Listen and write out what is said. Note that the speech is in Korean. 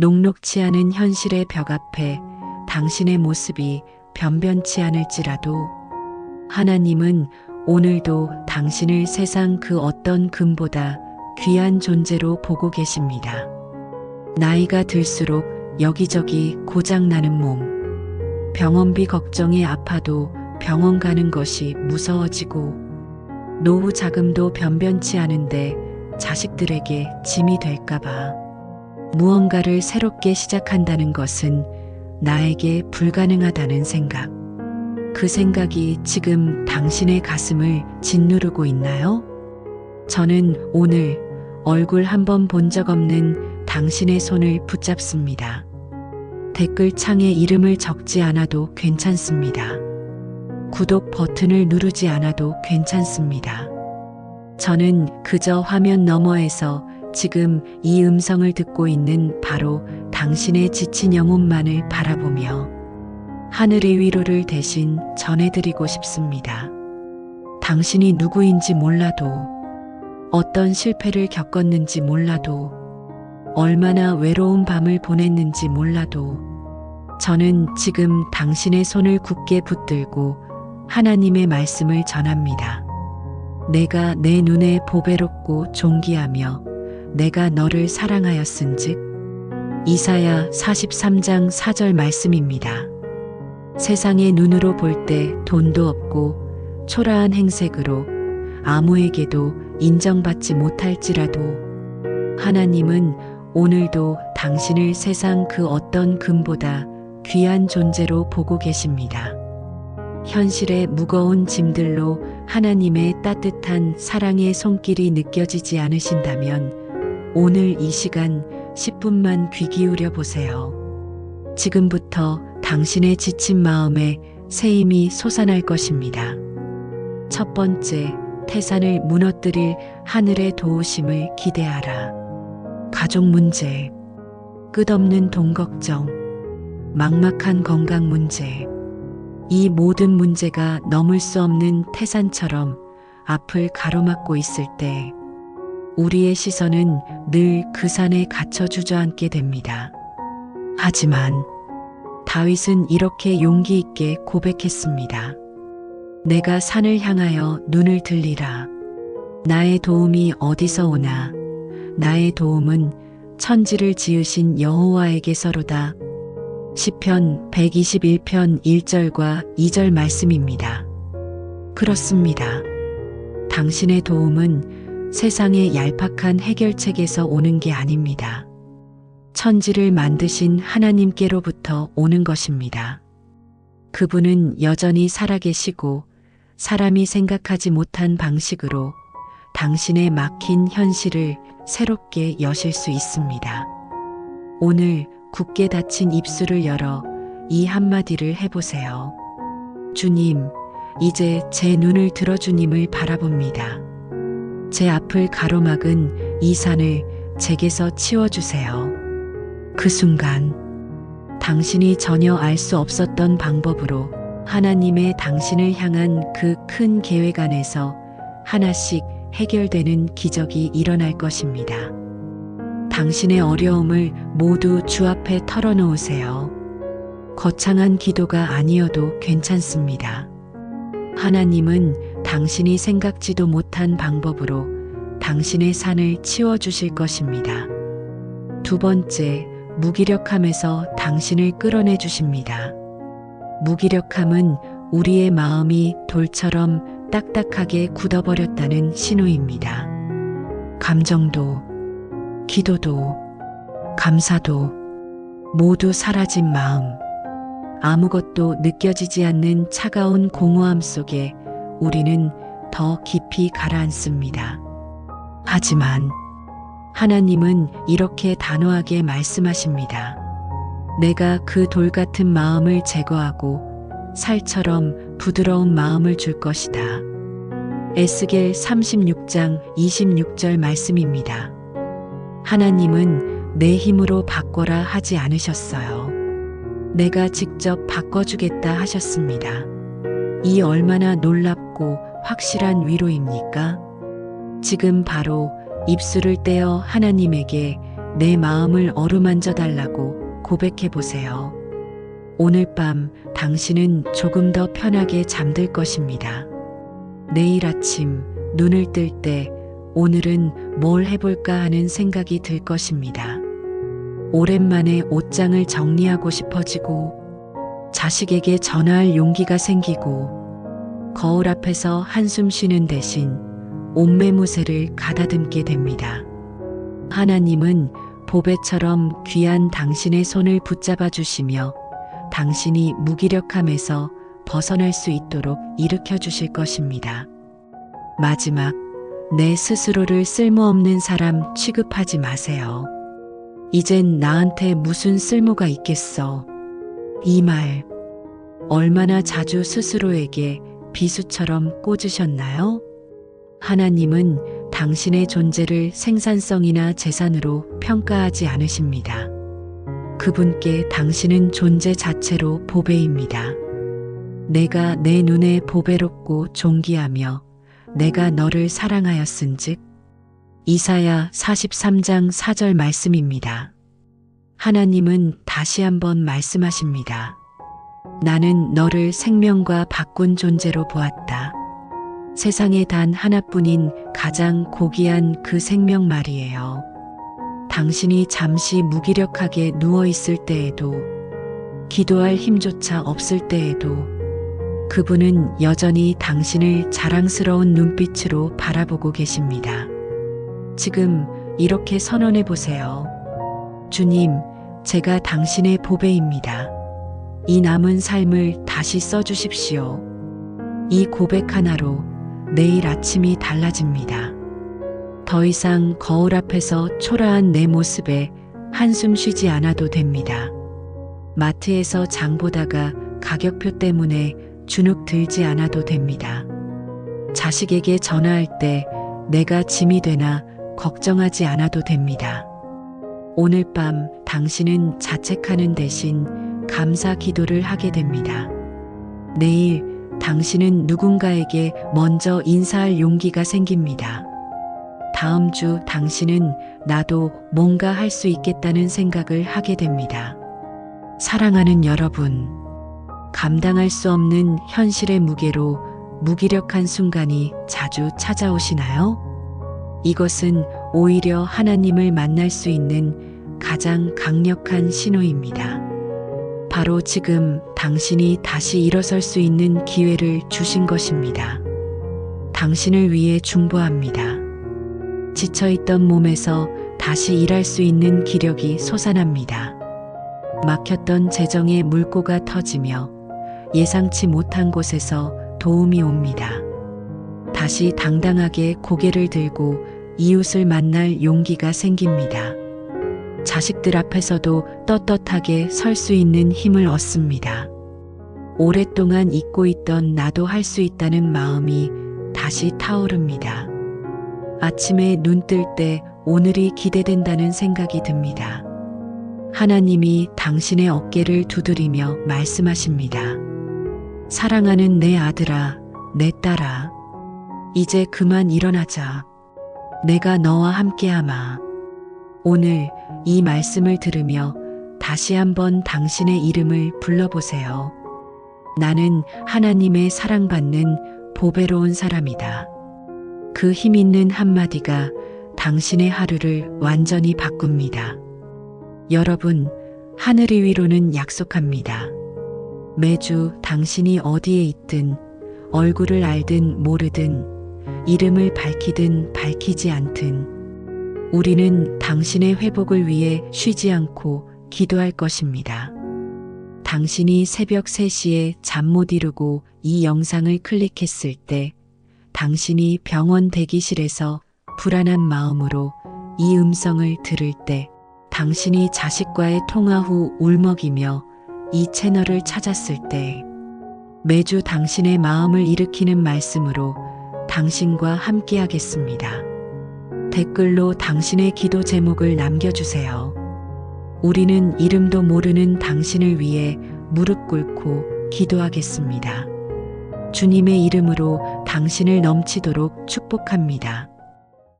녹록치 않은 현실의 벽 앞에 당신의 모습이 변변치 않을지라도 하나님은 오늘도 당신을 세상 그 어떤 금보다 귀한 존재로 보고 계십니다. 나이가 들수록 여기저기 고장나는 몸, 병원비 걱정에 아파도 병원 가는 것이 무서워지고 노후 자금도 변변치 않은데 자식들에게 짐이 될까봐 무언가를 새롭게 시작한다는 것은 나에게 불가능하다는 생각. 그 생각이 지금 당신의 가슴을 짓누르고 있나요? 저는 오늘 얼굴 한 번 본 적 없는 당신의 손을 붙잡습니다. 댓글 창에 이름을 적지 않아도 괜찮습니다. 구독 버튼을 누르지 않아도 괜찮습니다. 저는 그저 화면 너머에서 지금 이 음성을 듣고 있는 바로 당신의 지친 영혼만을 바라보며 하늘의 위로를 대신 전해드리고 싶습니다. 당신이 누구인지 몰라도 어떤 실패를 겪었는지 몰라도 얼마나 외로운 밤을 보냈는지 몰라도 저는 지금 당신의 손을 굳게 붙들고 하나님의 말씀을 전합니다. 내가 내 눈에 보배롭고 존귀하며 내가 너를 사랑하였은즉 이사야 43장 4절 말씀입니다. 세상의 눈으로 볼 때 돈도 없고 초라한 행색으로 아무에게도 인정받지 못할지라도 하나님은 오늘도 당신을 세상 그 어떤 금보다 귀한 존재로 보고 계십니다. 현실의 무거운 짐들로 하나님의 따뜻한 사랑의 손길이 느껴지지 않으신다면 오늘 이 시간 10분만 귀 기울여 보세요. 지금부터 당신의 지친 마음에 새 힘이 솟아날 것입니다. 첫 번째, 태산을 무너뜨릴 하늘의 도우심을 기대하라. 가족 문제, 끝없는 돈 걱정, 막막한 건강 문제, 이 모든 문제가 넘을 수 없는 태산처럼 앞을 가로막고 있을 때 우리의 시선은 늘 그 산에 갇혀 주저앉게 됩니다. 하지만 다윗은 이렇게 용기 있게 고백했습니다. 내가 산을 향하여 눈을 들리라. 나의 도움이 어디서 오나? 나의 도움은 천지를 지으신 여호와에게서로다. 시편 121편 1절과 2절 말씀입니다. 그렇습니다. 당신의 도움은 세상의 얄팍한 해결책에서 오는 게 아닙니다. 천지를 만드신 하나님께로부터 오는 것입니다. 그분은 여전히 살아계시고 사람이 생각하지 못한 방식으로 당신의 막힌 현실을 새롭게 여실 수 있습니다. 오늘 굳게 닫힌 입술을 열어 이 한마디를 해보세요. 주님, 이제 제 눈을 들어 주님을 바라봅니다. 제 앞을 가로막은 이 산을 제게서 치워주세요. 그 순간, 당신이 전혀 알 수 없었던 방법으로 하나님의 당신을 향한 그 큰 계획 안에서 하나씩 해결되는 기적이 일어날 것입니다. 당신의 어려움을 모두 주 앞에 털어놓으세요. 거창한 기도가 아니어도 괜찮습니다. 하나님은 당신이 생각지도 못한 방법으로 당신의 산을 치워주실 것입니다. 두 번째, 무기력함에서 당신을 끌어내 주십니다. 무기력함은 우리의 마음이 돌처럼 딱딱하게 굳어버렸다는 신호입니다. 감정도, 기도도, 감사도 모두 사라진 마음. 아무것도 느껴지지 않는 차가운 공허함 속에 우리는 더 깊이 가라앉습니다. 하지만 하나님은 이렇게 단호하게 말씀하십니다. 내가 그 돌 같은 마음을 제거하고 살처럼 부드러운 마음을 줄 것이다. 에스겔 36장 26절 말씀입니다. 하나님은 내 힘으로 바꿔라 하지 않으셨어요. 내가 직접 바꿔주겠다 하셨습니다. 이 얼마나 놀랍 고 확실한 위로입니까? 지금 바로 입술을 떼어 하나님에게 내 마음을 어루만져 달라고 고백해 보세요. 오늘 밤 당신은 조금 더 편하게 잠들 것입니다. 내일 아침 눈을 뜰 때 오늘은 뭘 해볼까 하는 생각이 들 것입니다. 오랜만에 옷장을 정리하고 싶어지고 자식에게 전화할 용기가 생기고 거울 앞에서 한숨 쉬는 대신 옷매무새를 가다듬게 됩니다. 하나님은 보배처럼 귀한 당신의 손을 붙잡아 주시며 당신이 무기력함에서 벗어날 수 있도록 일으켜 주실 것입니다. 마지막, 내 스스로를 쓸모없는 사람 취급하지 마세요. 이젠 나한테 무슨 쓸모가 있겠어. 이 말, 얼마나 자주 스스로에게 비수처럼 꽂으셨나요? 하나님은 당신의 존재를 생산성이나 재산으로 평가하지 않으십니다. 그분께 당신은 존재 자체로 보배입니다. 내가 내 눈에 보배롭고 존귀하며 내가 너를 사랑하였은즉 이사야 43장 4절 말씀입니다. 하나님은 다시 한번 말씀하십니다. 나는 너를 생명과 바꾼 존재로 보았다. 세상에 단 하나뿐인 가장 고귀한 그 생명 말이에요. 당신이 잠시 무기력하게 누워 있을 때에도, 기도할 힘조차 없을 때에도, 그분은 여전히 당신을 자랑스러운 눈빛으로 바라보고 계십니다. 지금 이렇게 선언해 보세요. 주님, 제가 당신의 보배입니다. 이 남은 삶을 다시 써주십시오. 이 고백 하나로 내일 아침이 달라집니다. 더 이상 거울 앞에서 초라한 내 모습에 한숨 쉬지 않아도 됩니다. 마트에서 장 보다가 가격표 때문에 주눅 들지 않아도 됩니다. 자식에게 전화할 때 내가 짐이 되나 걱정하지 않아도 됩니다. 오늘 밤 당신은 자책하는 대신 감사 기도를 하게 됩니다. 내일 당신은 누군가에게 먼저 인사할 용기가 생깁니다. 다음 주 당신은 나도 뭔가 할 수 있겠다는 생각을 하게 됩니다. 사랑하는 여러분, 감당할 수 없는 현실의 무게로 무기력한 순간이 자주 찾아오시나요? 이것은 오히려 하나님을 만날 수 있는 가장 강력한 신호입니다. 바로 지금 당신이 다시 일어설 수 있는 기회를 주신 것입니다. 당신을 위해 중보합니다. 지쳐있던 몸에서 다시 일할 수 있는 기력이 솟아납니다. 막혔던 재정의 물꼬가 터지며 예상치 못한 곳에서 도움이 옵니다. 다시 당당하게 고개를 들고 이웃을 만날 용기가 생깁니다. 자식들 앞에서도 떳떳하게 설 수 있는 힘을 얻습니다. 오랫동안 잊고 있던 나도 할 수 있다는 마음이 다시 타오릅니다. 아침에 눈 뜰 때 오늘이 기대된다는 생각이 듭니다. 하나님이 당신의 어깨를 두드리며 말씀하십니다. 사랑하는 내 아들아, 내 딸아, 이제 그만 일어나자. 내가 너와 함께하마. 오늘 이 말씀을 들으며 다시 한번 당신의 이름을 불러보세요. 나는 하나님의 사랑받는 보배로운 사람이다. 그 힘 있는 한마디가 당신의 하루를 완전히 바꿉니다. 여러분, 하늘 위로는 약속합니다. 매주 당신이 어디에 있든 얼굴을 알든 모르든 이름을 밝히든 밝히지 않든 우리는 당신의 회복을 위해 쉬지 않고 기도할 것입니다. 당신이 새벽 3시에 잠 못 이루고 이 영상을 클릭했을 때 당신이 병원 대기실에서 불안한 마음으로 이 음성을 들을 때 당신이 자식과의 통화 후 울먹이며 이 채널을 찾았을 때 매주 당신의 마음을 일으키는 말씀으로 당신과 함께하겠습니다. 댓글로 당신의 기도 제목을 남겨주세요. 우리는 이름도 모르는 당신을 위해 무릎 꿇고 기도하겠습니다. 주님의 이름으로 당신을 넘치도록 축복합니다.